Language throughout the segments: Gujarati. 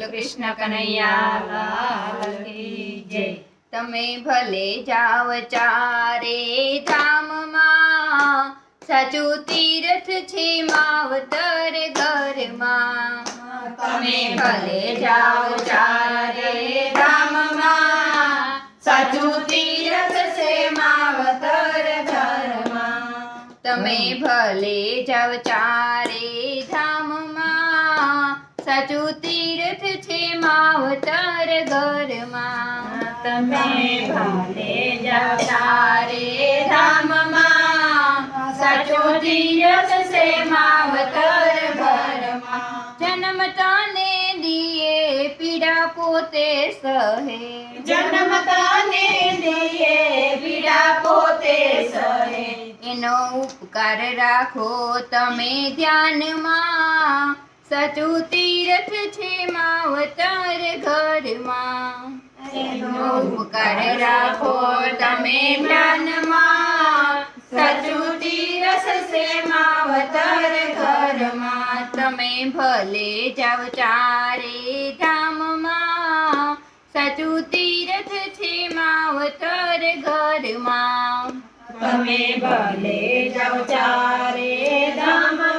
કૃષ્ણ કનૈયા જય. તમે ભલે જાવ ચારે ધામમાં, સાચું તીર્થ છે માવતર ઘરમાં. તમે ભલે જાવ ચારે ધામમાં, સાચું તીર્થ છે માવતર ઘરમાં. તમે ભલે જાવ ચારે ધામમાં સાચું તીર્થ છે માવતર ઘરમાં. તમે ભાલે જાઓ ચારે ધામમાં સાચું તીર્થ છે માવતર ઘરમાં. જન્મ તને દિયે પીડા પોતે સહે. જન્મતાને દિયે પીડા પોતે સહે. એનો ઉપકાર રાખો તમે ધ્યાનમાં. સાચું તીર્થ છે માવતર ઘરમાં. એનો રાખો તમે જ્ઞાનમાં. સાચું તીરસ છે માવતર ઘરમાં. તમે ભલે જાવ ચારે ધામમાં. સાચું તીર્થ છે માવતર ઘરમાં. તમે ભલે જાવ ચારે ધામમાં.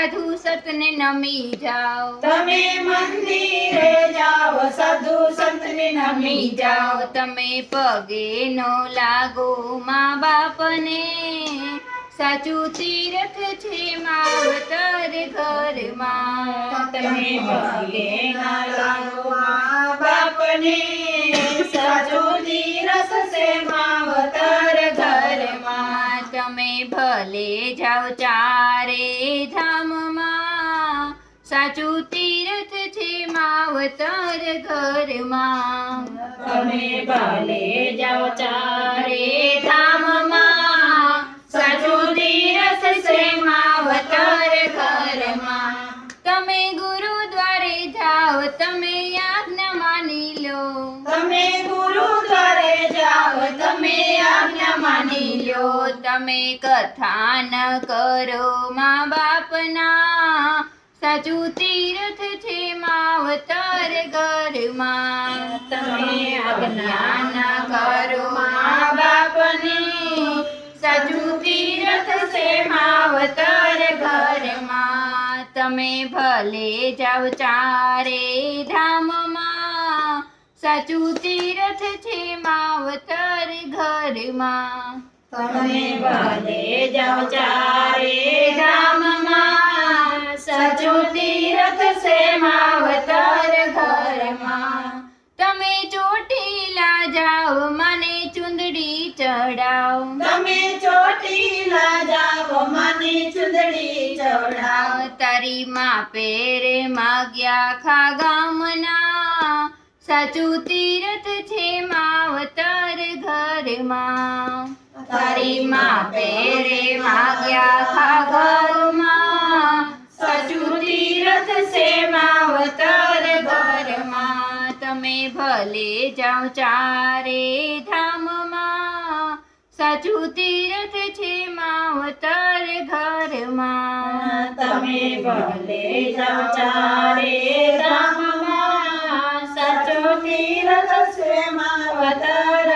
સાધુ સંતને નમી જાઓ. તમે મંદિરે જાઓ સાધુ સંતને નમી જાઓ. તમે પગે નો લાગો મા બાપને. સાચું તીર્થ છે માવતર ઘરમાં. તમે પગે ના લાગો મા બાપને. સાચો તીરસ છે માવતર ઘરમાં. તમે ભલે જાઓ ચારે ધામમાં સાચું તીર્થ છે માવતર ઘરમાં. તમે ભલે જાઓ ચારે ધામમાં આજ્ઞા માની લો લો તમે કથા ન કરો મા બાપના. સાચું તીર્થ છે માવતર ઘરમાં. તમે આજ્ઞા ન કરો મા બાપની. સાચું તીર્થ છે માવતર ઘરમાં. તમે ભલે જાવ ચારે ધામમાં સાચું તીર્થ છે માવતર ઘરમાં. તમે ભલે જાઓ ચારે ધામમાં. સાચું તીર્થ છે માવતર ઘરમાં. તમે ચોટીલા જાઓ મને ચુંદડી ચડાવ તમે ચોટીલા જાઓ મને ચુંદડી ચડાવ તારી માં પેરે માગ્યા ખા ગામના. સાચું તીર્થ છે માવતર ઘરમાં તારી માં પેરે માગ્યા ખાગરમાં સાચું તીરથ છે માવતર ઘરમાં તમે ભલે જાઓ ચારે ધામમાં સાચું તીર્થ છે માવતર ઘરમાં તમે ભલે જાઓ ચારે ધામમાં સાચું તીરથ છે માવતર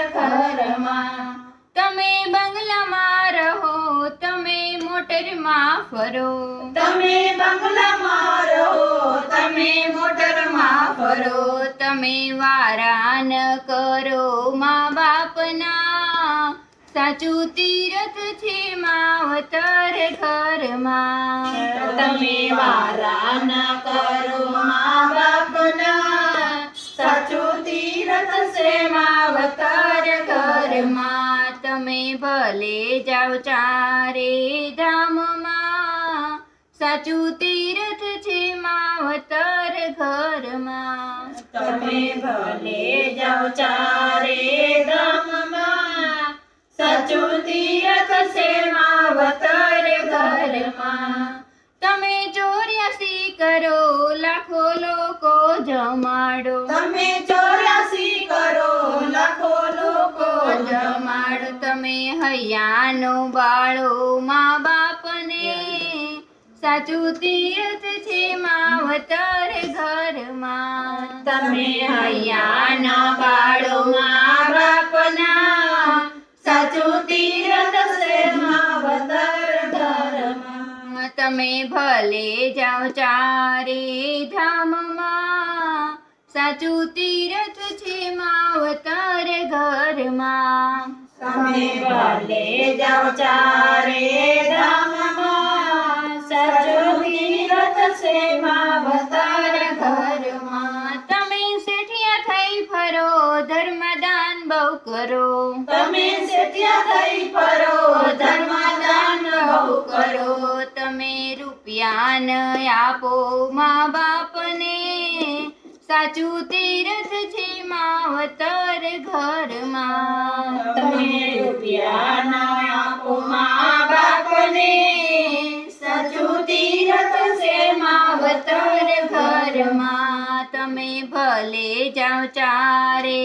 તમે બંગલામાં રહો તમે મોટરમાં ફરો. તમે બંગલામાં રહો તમે મોટરમાં ફરો. ફરો તમે વારાન કરો મા બાપના. સાચું તીરથ છે માવતર ઘરમાં. તમે વારા ન કરો મા બાપના. જાઓ ચારે ધામમાં. સાચું તીર્થ છે માવતર ઘરમાં. તમે ભલે જાઓ ચારે ધામમાં. સાચું તીર્થ છે માવતર ઘરમાં. તમે ચોર્યાસી કરો લાખો લોકો જમાડો. તમે ચોરાસી હૈયાનો બાળો મા બાપને સાચું તીર્થ છે માવતર ઘરમાં. તમે હૈયાના બાળો મા બાપના સાચું તીર્થ છે માવતર ઘરમાં. તમે ભલે જાઓ ચારે ધામમાં સાચું તીર્થ છે માવતર ઘરમાં. તમે થઈ ફરો ધર્મદાન બહુ કરો. તમે સેઠિયા થઈ ફરો ધર્મદાન બહુ કરો. તમે રૂપિયા ન આપો મા બાપને. સાચું તીર્થ છે માવતર ઘરમાં. રૂપિયા ના મા બાપને સાચું તીરથ છે માવતર માવતર ઘરમાં તમે ભલે જાઓ ચારે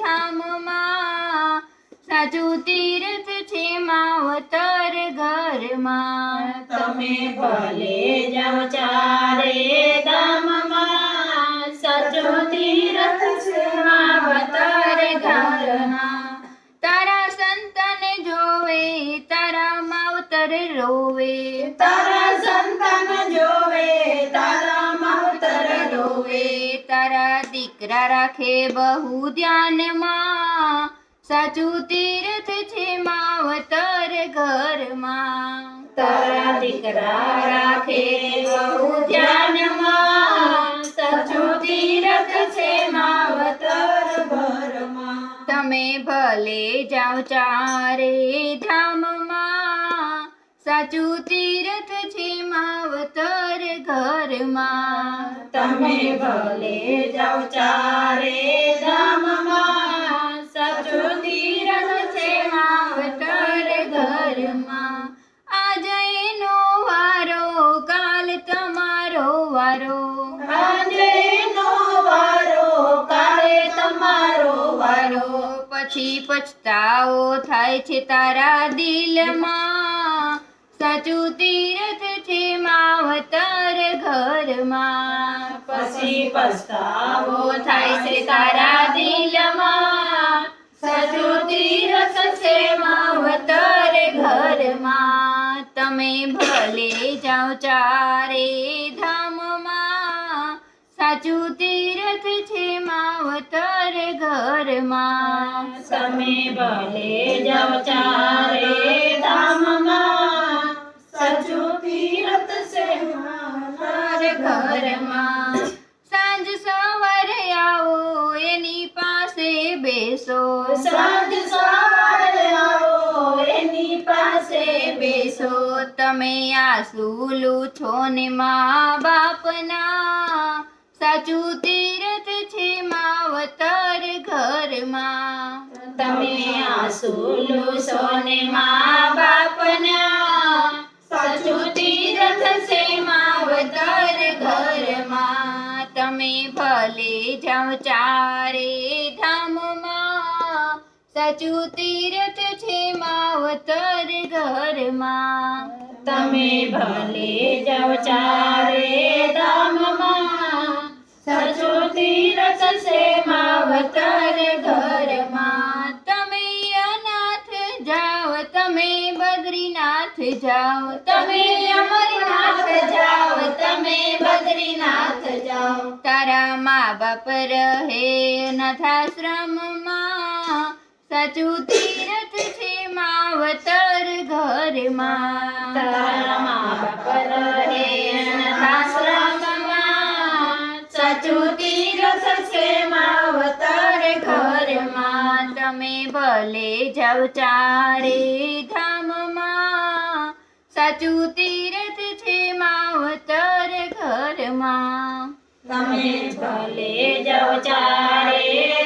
ધામમાં સાચું તીર્થ છે માવતર ઘરમાં. તમે ભલે જાઓ ચારે ધામમાં સાચું તીરથ છે માવતર ઘરમાં. રોવે, તારા સંતાન જોવે, તારા માવતર રોવે. તારા દીકરા રાખે બહુ ધ્યાનમાં, સાચું તીર્થ છે માવતર ઘરમાં. તારા દીકરા રાખે બહુ ધ્યાનમાં, સાચું તીર્થ છે માવતર ઘરમાં. તમે ભલે જાઓ ચારે સાચું તીર્થ છે માવતર ઘરમાં. તમે ભલે જાઓ ચારે ધામમાં સાચું તીરથ છે માવતર ઘરમાં. આજ એનો વારો કાલ તમારો વારો. આજે નો વારો કાલે તમારો વારો. પછી પછતાવો થાય છે તારા દિલમાં. સાચું તીર્થ છે માવતર ઘરમાં. પછી પસ્તાવો થાય છે તારા દિલમાં. સાચું તીરથ છે માવતર ઘરમાં. તમે ભલે જાઓ ચારે ધામમાં. સાચું તીર્થ છે માવતર ઘરમાં. તમે ભલે જાઓ ચારે બેસો, તમે આંસુ છો ને મા બાપના. સાચું તીરથ છે માવતર ઘરમાં. તમે આંસુ છો ને મા બાપના. સાચું તીરથ છે માવતર ઘરમાં. તમે ભલે જાઓ ચારે ધામમાં સાચું તીર્થ છે માવતર ઘરમાં તમે ભલે જાઓ ચારે ધામમાં સાચું તીરથ છે માવતર ઘરમાં તમે અનાથ જાઓ તમે બદ્રીનાથ જાઓ તમે અમરનાથ જાઓ તમે બદ્રીનાથ જાઓ તારા મા બાપ રહે નથાશ્રમમાં સાચું તીરથ છે માવતર ઘરમાં. તારા મા બાપ રહે અનાથાશ્રમમાં. સાચું તીરથ છે માવતર ઘરમાં. તમે ભલે જાવ ચારે ધામમાં. સાચું તીરથ છે માવતર ઘરમાં. તમે ભલે જાવ ચારે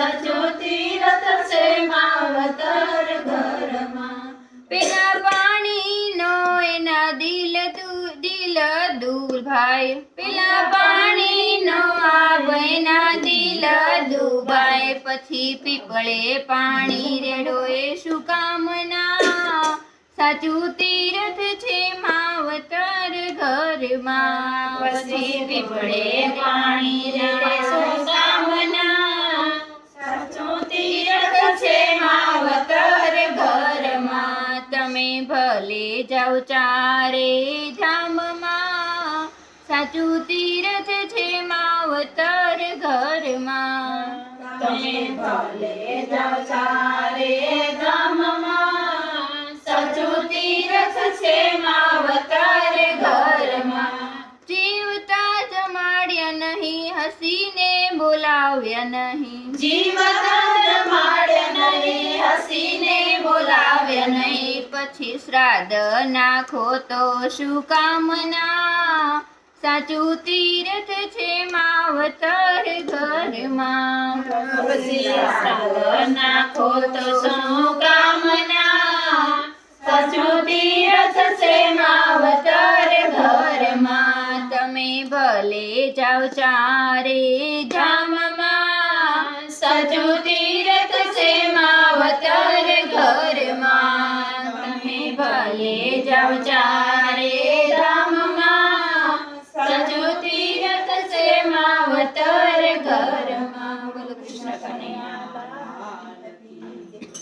સાચું તીરથ છે માવતર ઘરમાં પેલા પાણીનો એના દિલ દિલ દૂર ભાઈ. પેલા પાણીનો આવ એના દિલ દુભાઈ પછી પીપળે પાણી રેડો એ શું કામના? સાચું તીરથ છે માવતર ઘરમાં. પછી પીપળે પાણી રેડે જાઓ ચારે ધામમાં. સાચું તીરથ છે માવતર ઘરમાં. તમે ભલે જાઓ ચારે ધામમાં. સાચું તીરથ છે માવતર ઘરમાં. જીવતા જમાડ્યા નહીં હસીને બોલાવ્યા નહીં. જીવતા પછી શ્રાદ્ધ નાખો તો શું કામના સાચું તીર્થ છે માવતર ઘરમાં. પછી શ્રાદ્ધ નાખો તો શું કામના સાચું તીર્થ છે માવતર ઘરમાં. તમે ભલે જાઓ ચારે જામમાં સાચું તીર્થ છે માવતર Sarah.